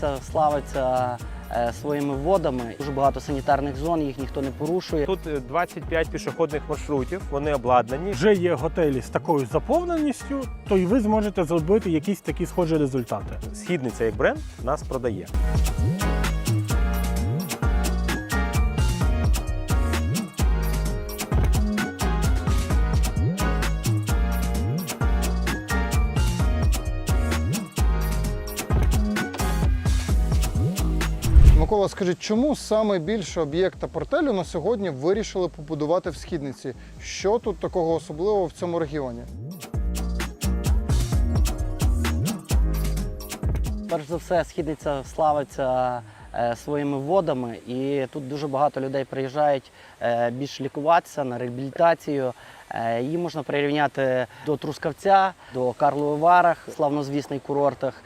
Це славиться е, своїми водами. Дуже багато санітарних зон, їх ніхто не порушує. Тут е, 25 пішохідних маршрутів, вони обладнані. вже є готелі з такою заповненістю, то і ви зможете зробити якісь такі схожі результати. Східниця як бренд нас продає. Микола, скажіть, чому саме більше об'єкта портелю на сьогодні вирішили побудувати в східниці? Що тут такого особливого в цьому регіоні? Перш за все, східниця славиться е, своїми водами, і тут дуже багато людей приїжджають е, більш лікуватися на реабілітацію. Е, Її можна прирівняти до Трускавця, до Карлових Варах, славнозвісний курортах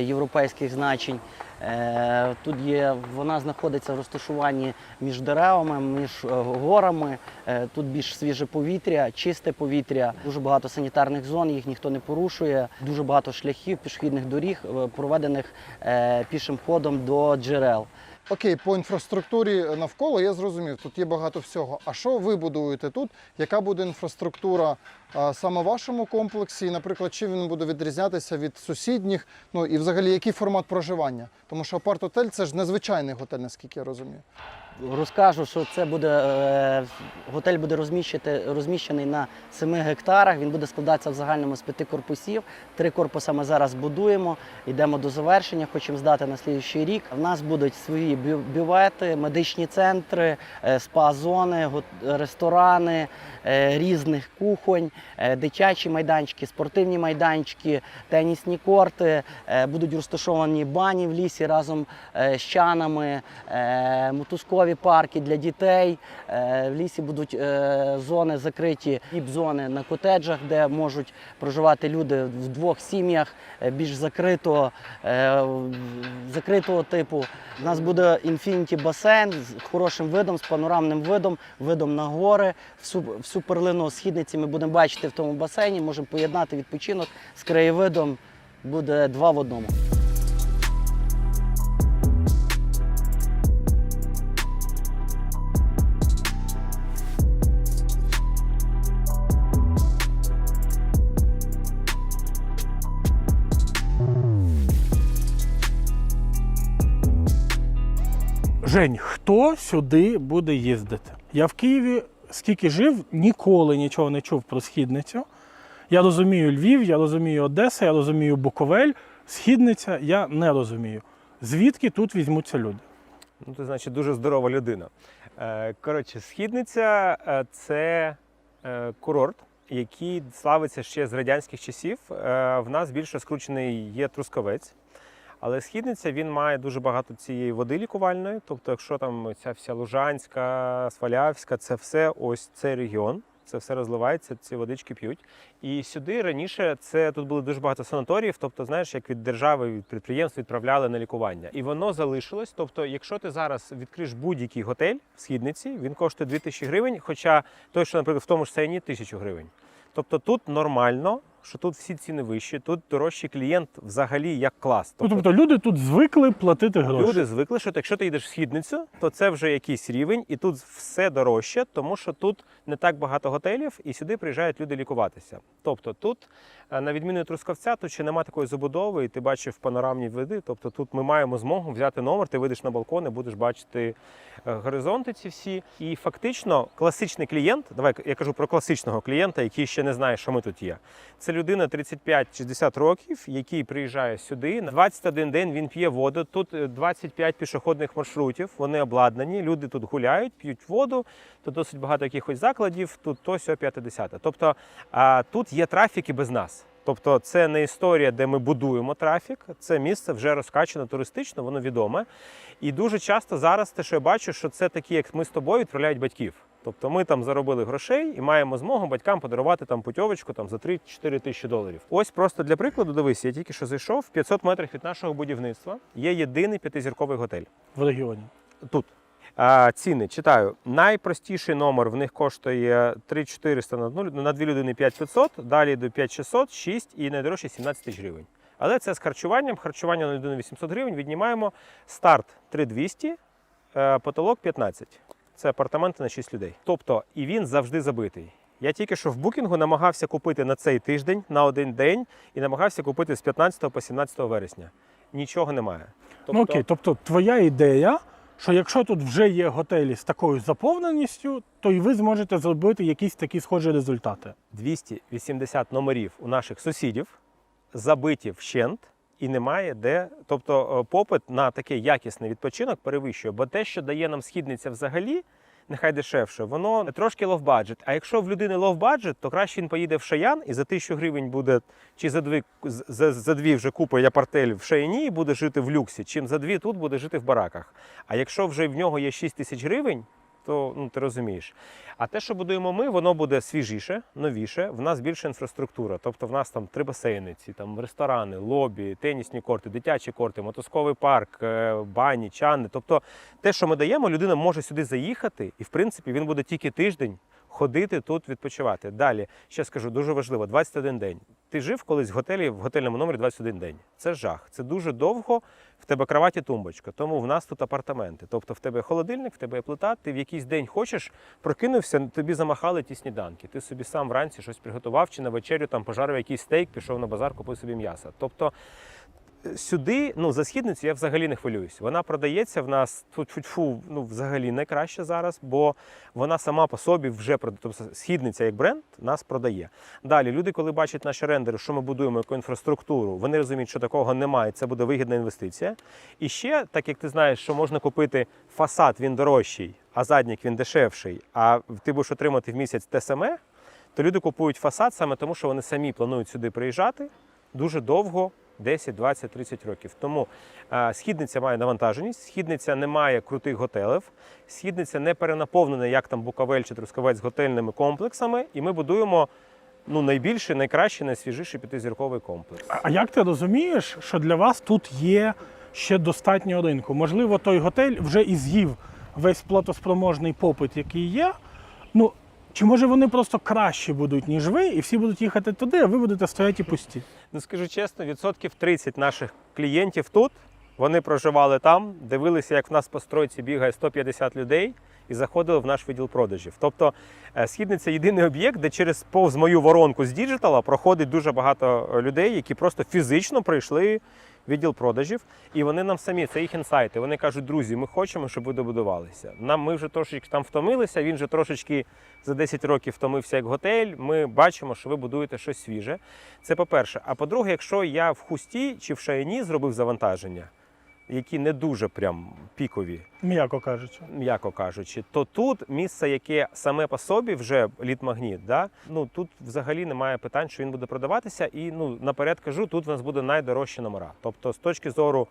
європейських значень. Е, Тут є, вона знаходиться в розташуванні між деревами, між е, горами. Е, Тут більш свіже повітря, чисте повітря, дуже багато санітарних зон, їх ніхто не порушує. Дуже багато шляхів, пішохідних доріг, проведених пішим ходом до джерел. Окей, по інфраструктурі навколо я зрозумів, тут є багато всього. А що ви будуєте тут? Яка буде інфраструктура а, саме в вашому комплексі? І, Наприклад, чи він буде відрізнятися від сусідніх? Ну і взагалі який формат проживання? Тому що апарт-отель це ж незвичайний готель, наскільки я розумію. Розкажу, що це буде е, готель буде розміщений на 7 гектарах. Він буде складатися в загальному з п'яти корпусів. Три корпуси ми зараз будуємо, йдемо до завершення, хочемо здати на слідуючий рік. У нас будуть свої бю- бювети, медичні центри, е, спа-зони, ресторани е, різних кухонь, дитячі майданчики, спортивні майданчики, тенісні корти. Будуть розташовані бані в лісі разом з чанами, е, мотузкові парки для дітей. Е, В лісі будуть е, зони закриті, віп-зони на котеджах, де можуть проживати люди в двох сім'ях е, більш закрито, е, закритого типу. У нас буде інфініті басейн з хорошим видом, з панорамним видом, видом на гори. Всю перлину східниці ми будемо бачити в тому басейні. Можемо поєднати відпочинок з краєвидом. Буде два в одному. Жень, хто сюди буде їздити? Я в Києві скільки жив, ніколи нічого не чув про східницю. Я розумію Львів, я розумію Одеса, я розумію Буковель. Східниця я не розумію. Звідки тут візьмуться люди? Ну, ти, значить, дуже здорова людина. Е, Коротше, східниця е, це е, курорт, який славиться ще з радянських часів. В нас більше скручений є трускавець. Але східниця він має дуже багато цієї води лікувальної. Тобто, якщо там ця вся Лужанська, Свалявська, це все ось цей регіон. Це все розливається, ці водички п'ють. І сюди раніше це тут було дуже багато санаторіїв, тобто, знаєш, як від держави, від підприємств відправляли на лікування. І воно залишилось. Тобто, якщо ти зараз відкриєш будь-який готель в східниці, він коштує 2000 гривень, хоча той, що, наприклад, в тому ж сцені 1000 гривень. Тобто тут нормально, що тут всі ціни вищі, тут дорожчий клієнт взагалі як клас. Ну, тобто люди тут звикли платити гроші. Люди звикли, що якщо ти йдеш в східницю, то це вже якийсь рівень, і тут все дорожче, тому що тут не так багато готелів, і сюди приїжджають люди лікуватися. Тобто тут, е, на відміну від Трускавця, тут ще немає такої забудови, і ти бачив панорамні види. Тобто тут ми маємо змогу взяти номер, ти вийдеш на балкон і будеш бачити е, горизонти ці всі. І фактично класичний клієнт, давай я кажу про класичного клієнта, який ще не знає, що ми тут є. Це людина 35-60 років, який приїжджає сюди. На 21 день він п'є воду. Тут е, 25 пішохідних маршрутів. Вони обладнані. Люди тут гуляють, п'ють воду. Тут досить багато якихось закладів. Тут то сьо, п'яте, десяте. Тобто тут є трафік і без нас. Тобто це не історія, де ми будуємо трафік, це місце вже розкачане туристично, воно відоме. І дуже часто зараз те, що я бачу, що це такі, як ми з тобою, відправляють батьків. Тобто ми там заробили грошей і маємо змогу батькам подарувати там путьовочку там, за 3-4 тисячі доларів. Ось просто для прикладу, дивись, я тільки що зайшов, 500 метрів від нашого будівництва є єдиний п'ятизірковий готель. в регіоні. Тут. А, ціни читаю. Найпростіший номер в них коштує 3400 на, одну, на дві людини 5500, далі до 5600, 6 і найдорожче 17 тисяч гривень. Але це з харчуванням. Харчування на людину 800 гривень. Віднімаємо старт 3200, е, потолок 15. Це апартаменти на 6 людей. Тобто, і він завжди забитий. Я тільки що в букінгу намагався купити на цей тиждень, на один день, і намагався купити з 15 по 17 вересня. Нічого немає. Ну окей, тобто твоя ідея, що якщо тут вже є готелі з такою заповненістю, то і ви зможете зробити якісь такі схожі результати. 280 номерів у наших сусідів забиті вщент і немає де. Тобто е, попит на такий якісний відпочинок перевищує, бо те, що дає нам східниця взагалі. Нехай дешевше, воно трошки лов-баджет. А якщо в людини лов-баджет, то краще він поїде в Шаян і за тисячу гривень буде, чи за дві, за, за дві вже купить апартель в Шаяні і буде жити в люксі, чим за дві тут буде жити в бараках. А якщо вже в нього є 6 тисяч гривень, то ну, ти розумієш. А те, що будуємо ми, воно буде свіжіше, новіше. В нас більша інфраструктура. Тобто в нас там три басейни, ці там ресторани, лобі, тенісні корти, дитячі корти, мотосковий парк, е, бані, чани. Тобто, те, що ми даємо, людина може сюди заїхати, і в принципі він буде тільки тиждень. Ходити тут відпочивати. Далі ще скажу дуже важливо: 21 день. Ти жив колись в готелі в готельному номері 21 день. Це жах. Це дуже довго. В тебе кроваті тумбочка. Тому в нас тут апартаменти. Тобто в тебе холодильник, в тебе є плита. Ти в якийсь день хочеш, прокинувся, тобі замахали ті сніданки. Ти собі сам вранці щось приготував чи на вечерю там пожарив якийсь стейк, пішов на базар, купив собі м'ясо. Тобто сюди, ну за східницю я взагалі не хвилююсь. Вона продається в нас фу ну взагалі найкраще зараз, бо вона сама по собі вже прода- тобто східниця як бренд нас продає. Далі люди, коли бачать наші рендери, що ми будуємо яку інфраструктуру, вони розуміють, що такого немає. Це буде вигідна інвестиція. І ще, так як ти знаєш, що можна купити фасад, він дорожчий, а заднік він дешевший, а ти будеш отримати в місяць те саме, то люди купують фасад саме тому, що вони самі планують сюди приїжджати дуже довго. 10, 20, 30 років. Тому е, східниця має навантаженість, східниця не має крутих готелів, східниця не перенаповнена, як там Буковель чи Трускавець готельними комплексами, і ми будуємо ну, найбільший, найкращий, найсвіжіший п'ятизірковий комплекс. А як ти розумієш, що для вас тут є ще достатньо ринку? Можливо, той готель вже і з'їв весь платоспроможний попит, який є. Ну, чи може вони просто кращі будуть, ніж ви, і всі будуть їхати туди, а ви будете стояти пусті? Ну скажу чесно, відсотків 30 наших клієнтів тут. Вони проживали там, дивилися, як в нас по стройці бігає 150 людей, і заходили в наш відділ продажів. Тобто е, східниця єдиний об'єкт, де через повз мою воронку з діджитала проходить дуже багато е, людей, які просто фізично прийшли відділ продажів, і вони нам самі, це їх інсайти. Вони кажуть, друзі, ми хочемо, щоб ви добудувалися. Нам ми вже трошечки там втомилися. Він вже трошечки за 10 років втомився як готель. Ми бачимо, що ви будуєте щось свіже. Це по-перше. А по-друге, якщо я в хусті чи в шайні зробив завантаження, які не дуже прям пікові, М'яко кажучи. м'яко кажучи, то тут місце, яке саме по собі вже літмагніт, да? ну тут взагалі немає питань, що він буде продаватися. І ну наперед кажу, тут в нас буде найдорожчі номера. Тобто, з точки зору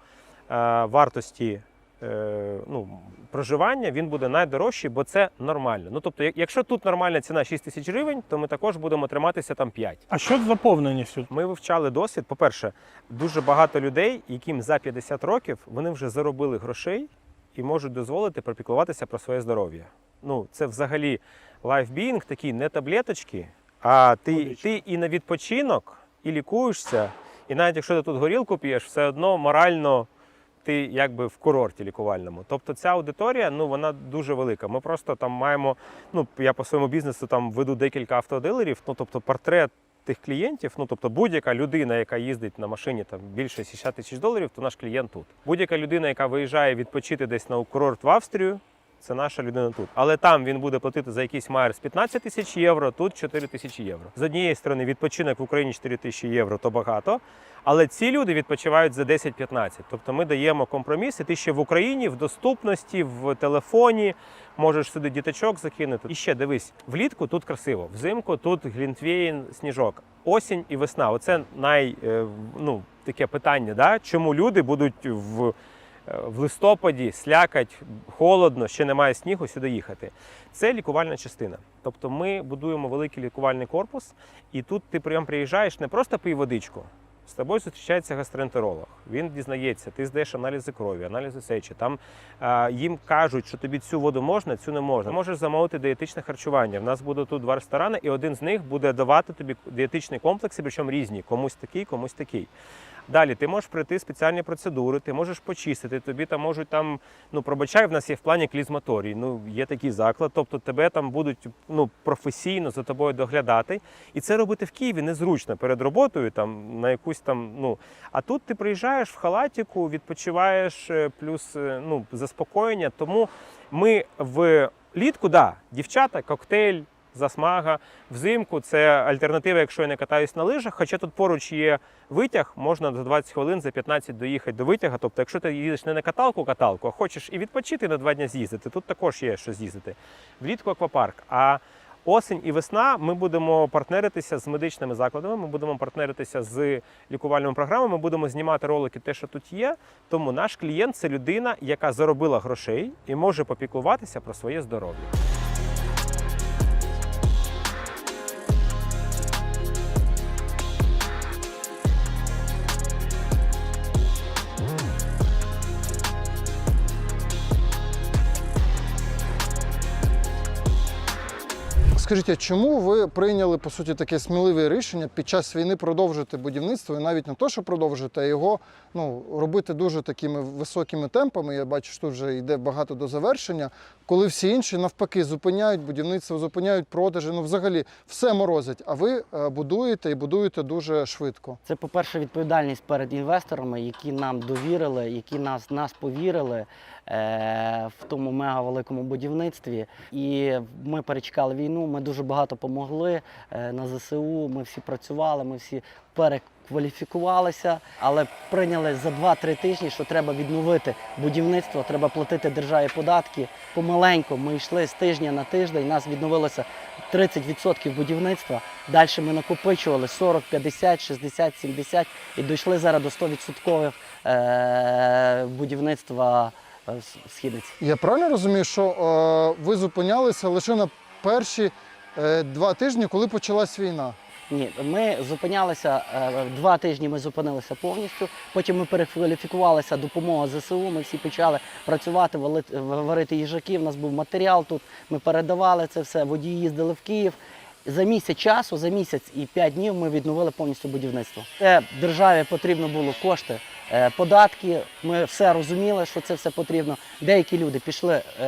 е, вартості. Е, Ну, проживання він буде найдорожчий, бо це нормально. Ну тобто, якщо тут нормальна ціна 6 тисяч гривень, то ми також будемо триматися там 5. А що з заповненістю? Ми вивчали досвід. По-перше, дуже багато людей, яким за 50 років вони вже заробили грошей і можуть дозволити пропіклуватися про своє здоров'я. Ну, це взагалі лайфбінг, такі не таблеточки, а ти, ти і на відпочинок, і лікуєшся. І навіть якщо ти тут горілку п'єш, все одно морально ти якби в курорті лікувальному. Тобто ця аудиторія, ну вона дуже велика. Ми просто там маємо. Ну я по своєму бізнесу там веду декілька автодилерів. Ну тобто портрет тих клієнтів, ну тобто будь-яка людина, яка їздить на машині там більше 60 тисяч доларів, то наш клієнт тут. Будь-яка людина, яка виїжджає відпочити десь на курорт в Австрію. Це наша людина тут. Але там він буде платити за якийсь майер з 15 тисяч євро, тут 4 тисячі євро. З однієї сторони, відпочинок в Україні 4 тисячі євро то багато. Але ці люди відпочивають за 10-15. Тобто ми даємо компроміс, і ти ще в Україні в доступності, в телефоні можеш сюди діточок закинути. І ще дивись, влітку тут красиво, взимку тут глінтвейн, сніжок. Осінь і весна. Оце най е, ну, таке питання, да? чому люди будуть в, в листопаді слякать, холодно, ще немає снігу сюди їхати. Це лікувальна частина. Тобто ми будуємо великий лікувальний корпус, і тут ти прям приїжджаєш не просто пий водичку. З тобою зустрічається гастроентеролог. Він дізнається, ти здаєш аналізи крові, аналізи сечі. Там е, їм кажуть, що тобі цю воду можна, цю не можна. Можеш замовити дієтичне харчування. В нас буде тут два ресторани, і один з них буде давати тобі дієтичні комплекси, причому різні. Комусь такий, комусь такий. Далі ти можеш пройти спеціальні процедури, ти можеш почистити. Тобі там можуть там, ну пробачай, в нас є в плані клізматорій. Ну є такий заклад. Тобто тебе там будуть ну професійно за тобою доглядати. І це робити в Києві незручно перед роботою, там на якусь там. Ну а тут ти приїжджаєш в халатіку, відпочиваєш, е, плюс е, ну заспокоєння. Тому ми в літку, да, дівчата, коктейль. Засмага взимку це альтернатива, якщо я не катаюсь на лижах. Хоча тут поруч є витяг, можна за 20 хвилин, за 15 доїхати до витяга. Тобто, якщо ти їдеш не на каталку, каталку, а хочеш і відпочити на два дні з'їздити, тут також є що з'їздити. Влітку аквапарк. А осінь і весна ми будемо партнеритися з медичними закладами. Ми будемо партнеритися з лікувальними програмами. Ми будемо знімати ролики, те, що тут є. Тому наш клієнт це людина, яка заробила грошей і може попіклуватися про своє здоров'я. Скажіть, чому ви прийняли по суті таке сміливе рішення під час війни продовжити будівництво і навіть не то, що продовжити, а його ну, робити дуже такими високими темпами? Я бачу, що тут вже йде багато до завершення, коли всі інші навпаки зупиняють будівництво, зупиняють продажі. Ну, взагалі, все морозить. А ви е, будуєте і будуєте дуже швидко. Це, по-перше, відповідальність перед інвесторами, які нам довірили, які нас, нас повірили в тому мега великому будівництві. І ми перечекали війну. Ми дуже багато помогли е, на ЗСУ. Ми всі працювали, ми всі перекваліфікувалися, але прийняли за 2-3 тижні, що треба відновити будівництво, треба платити державі податки. Помаленьку ми йшли з тижня на тиждень. Нас відновилося 30% будівництва. Далі ми накопичували 40, 50, 60, 70 і дійшли зараз до 100% е, будівництва е, в східниці. Я правильно розумію, що е, ви зупинялися лише на перші е, два тижні, коли почалась війна? Ні, ми зупинялися е, два тижні. Ми зупинилися повністю. Потім ми перекваліфікувалися допомога ЗСУ. Ми всі почали працювати, варити їжаки. У нас був матеріал тут. Ми передавали це все. Водії їздили в Київ. За місяць часу, за місяць і п'ять днів ми відновили повністю будівництво. Це державі потрібно було кошти, е, податки. Ми все розуміли, що це все потрібно. Деякі люди пішли е,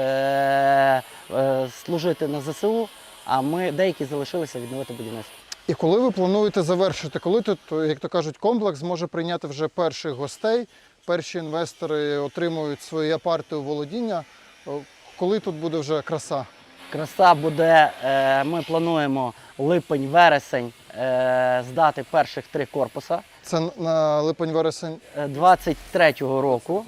е, служити на ЗСУ, а ми деякі залишилися відновити будівництво. І коли ви плануєте завершити, коли тут, як то кажуть, комплекс зможе прийняти вже перших гостей, перші інвестори отримують свої апарти у володіння, коли тут буде вже краса? Краса буде, е, ми плануємо липень-вересень е, здати перших три корпуса Це на липень-вересень. е, 23-го року,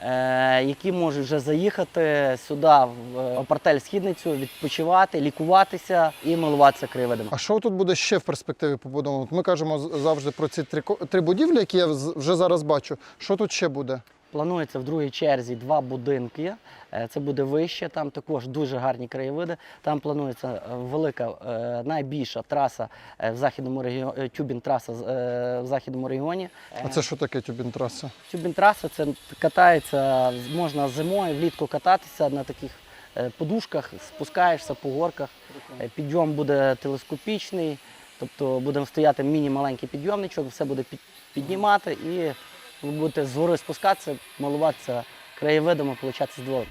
е, які можуть вже заїхати сюди в е, апартель східницю, відпочивати, лікуватися і милуватися краєвидами. А що тут буде ще в перспективі побудовано? Ми кажемо завжди про ці три будівлі, які я вже зараз бачу. Що тут ще буде? Планується в другій черзі два будинки. Е, Це буде вище, там також дуже гарні краєвиди. Там планується е, велика, е, найбільша траса в західному регіоні, тюбін-траса в західному регіоні. А це що таке тюбінтраса? Тюбін-траса це катається, можна зимою, влітку кататися на таких подушках, спускаєшся по горках. Підйом буде телескопічний, тобто будемо стояти міні-маленький підйомничок, все буде під- піднімати і ви будете з гори спускатися, малуватися краєвидом краєвидами, получати задоволення.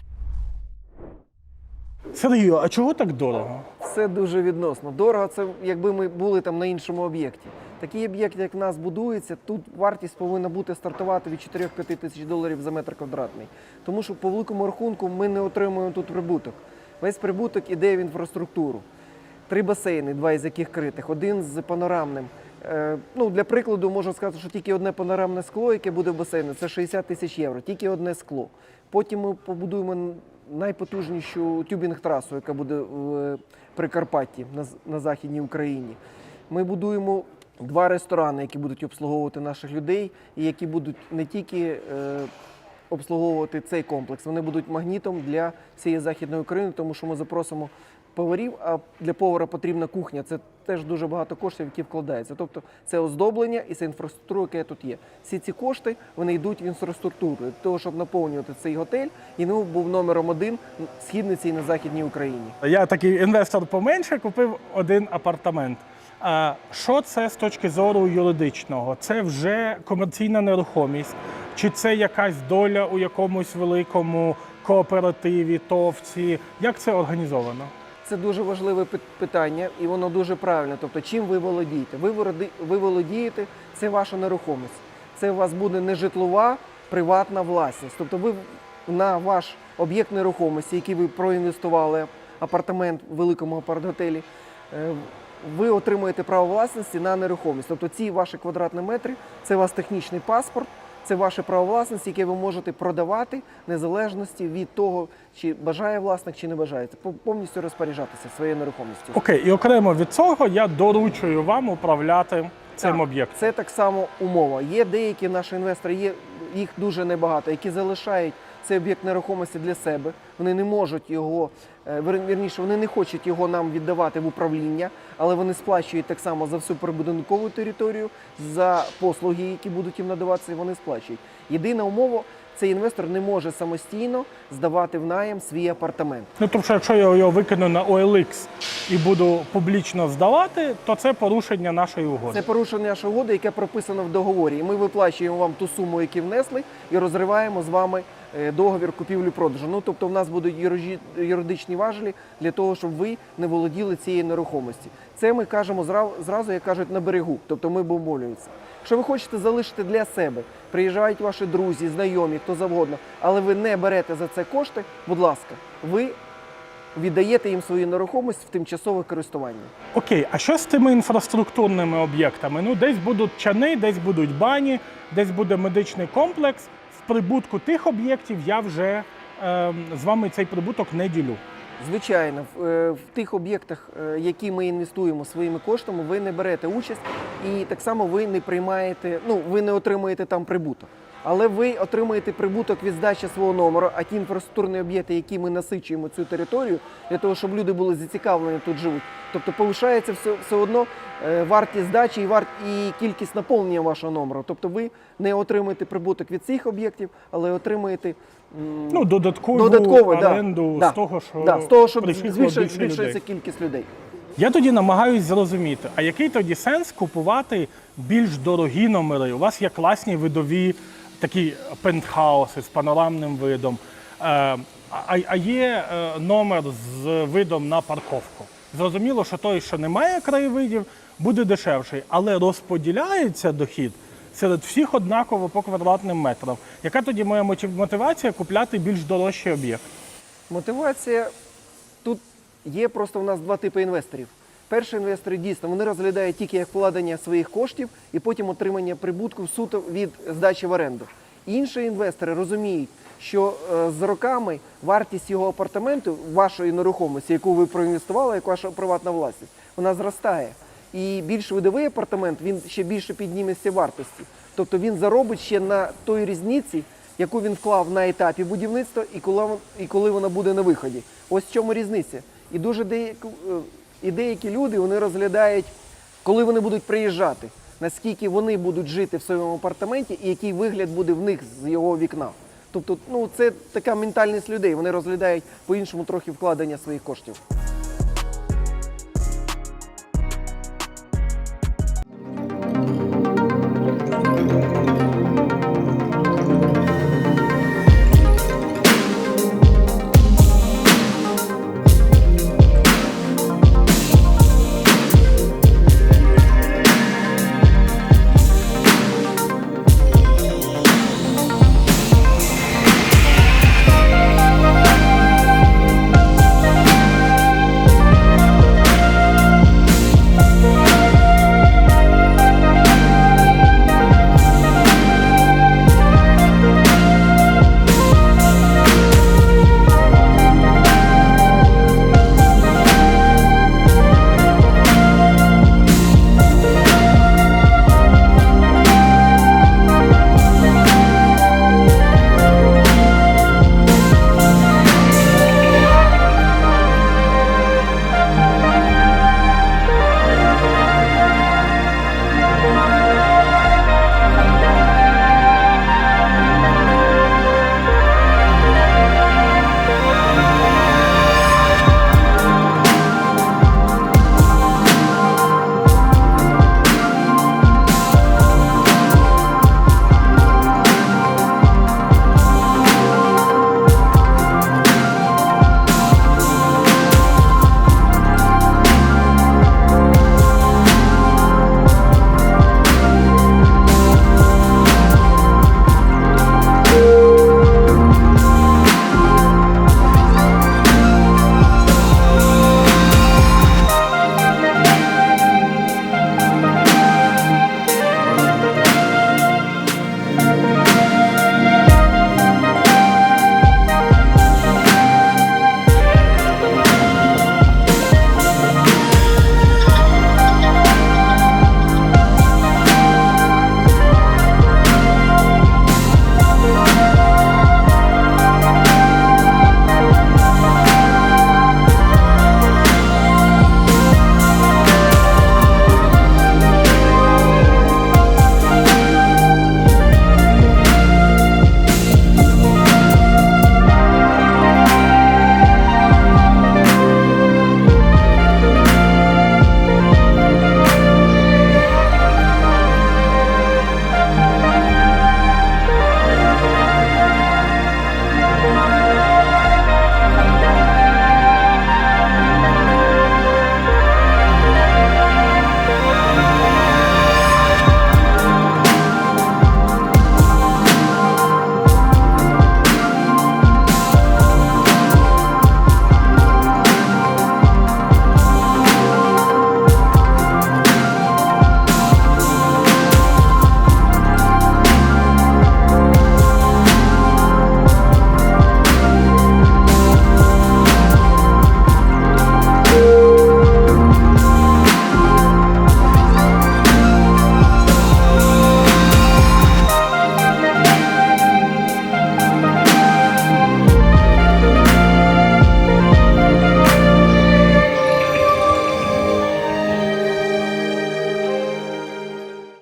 Сергію, а чого так дорого? Все дуже відносно. Дорого це якби ми були там на іншому об'єкті. Такий об'єкт, як в нас будується, тут вартість повинна бути стартувати від 4-5 тисяч доларів за метр квадратний. Тому що по великому рахунку ми не отримуємо тут прибуток. Весь прибуток іде в інфраструктуру. Три басейни, два із яких критих, один з панорамним. Е, ну, для прикладу, можна сказати, що тільки одне панорамне скло, яке буде в басейні, це 60 тисяч євро, тільки одне скло. Потім ми побудуємо найпотужнішу тюбінг-трасу, яка буде в Прикарпатті на, на Західній Україні. Ми будуємо два ресторани, які будуть обслуговувати наших людей, і які будуть не тільки е, обслуговувати цей комплекс, вони будуть магнітом для всієї Західної України, тому що ми запросимо поварів, а для повара потрібна кухня. Це теж дуже багато коштів, які вкладаються. Тобто це оздоблення і це інфраструктура, яка тут є. Всі ці кошти вони йдуть в інфраструктуру для того, щоб наповнювати цей готель, і він був номером один східниці і на Західній Україні. Я такий інвестор поменше купив один апартамент. Е, Що це з точки зору юридичного? Це вже комерційна нерухомість, чи це якась доля у якомусь великому кооперативі, товці? Як це організовано? Це дуже важливе питання, і воно дуже правильне. Тобто, чим ви володієте? Ви, володієте, це ваша нерухомість. Це у вас буде не житлова, приватна власність. Тобто, ви на ваш об'єкт нерухомості, який ви проінвестували, апартамент в великому апарт-готелі, е, ви отримуєте право власності на нерухомість. Тобто ці ваші квадратні метри це у вас технічний паспорт, це ваше право власності, яке ви можете продавати незалежності від того, чи бажає власник, чи не бажає. Це пов- повністю розпоряджатися своєю нерухомістю. Окей, і окремо від цього я доручую вам управляти цим Так, об'єктом. Це так само умова. Є деякі наші інвестори, є їх дуже небагато, які залишають цей об'єкт нерухомості для себе. Вони не можуть його, е, вірніше, вони не хочуть його нам віддавати в управління, але вони сплачують так само за всю прибудинкову територію, за послуги, які будуть їм надаватися, вони сплачують. Єдина умова. Цей інвестор не може самостійно здавати в найм свій апартамент. Ну, тобто, якщо я його викину на OLX і буду публічно здавати, то це порушення нашої угоди. Це порушення нашої угоди, яке прописано в договорі. І ми виплачуємо вам ту суму, яку внесли, і розриваємо з вами договір купівлі-продажу. Ну тобто, в нас будуть юридичні важелі для того, щоб ви не володіли цією нерухомості. Це ми кажемо зразу як кажуть, на берегу. Тобто ми обумовлюємося. Якщо ви хочете залишити для себе, приїжджають ваші друзі, знайомі, хто завгодно, але ви не берете за це кошти, будь ласка, ви віддаєте їм свою нерухомість в тимчасове користування. Окей, а що з тими інфраструктурними об'єктами? Ну, десь будуть чани, десь будуть бані, десь буде медичний комплекс. В прибутку тих об'єктів я вже е, з вами цей прибуток не ділю. Звичайно, в, е, в тих об'єктах, е, які ми інвестуємо своїми коштами, ви не берете участь і так само ви не приймаєте, ну ви не отримуєте там прибуток. Але ви отримуєте прибуток від здачі свого номеру, а ті інфраструктурні об'єкти, які ми насичуємо цю територію, для того, щоб люди були зацікавлені тут живуть. Тобто повишається все, все одно е, вартість здачі і, варт, і кількість наповнення вашого номеру. Тобто ви не отримуєте прибуток від цих об'єктів, але отримуєте м, Ну, додаткову Додатково, да, оренду да, з того, що да, з того, приїхало збільшується людей. кількість людей. Я тоді намагаюсь зрозуміти, а який тоді сенс купувати більш дорогі номери? У вас є класні видові такі пентхауси з панорамним видом. Е, а, а є е, номер з видом на парковку. Зрозуміло, що той, що не має краєвидів, буде дешевший, але розподіляється дохід серед всіх однаково по квадратним метрам. Яка тоді моя мотивація купляти більш дорожчий об'єкт? Мотивація тут є просто у нас два типи інвесторів. Перші інвестори дійсно вони розглядають тільки як вкладення своїх коштів і потім отримання прибутку суто від здачі в оренду. Інші інвестори розуміють, що е, з роками вартість його апартаменту, вашої нерухомості, яку ви проінвестували, як ваша приватна власність, вона зростає. І більш видовий апартамент він ще більше підніметься вартості. Тобто він заробить ще на той різниці, яку він вклав на етапі будівництва і коли, і коли вона буде на виході. Ось в чому різниця. І дуже деякі, е, і деякі люди вони розглядають, коли вони будуть приїжджати, наскільки вони будуть жити в своєму апартаменті і який вигляд буде в них з його вікна. Тобто, ну це така ментальність людей. Вони розглядають по-іншому трохи вкладення своїх коштів.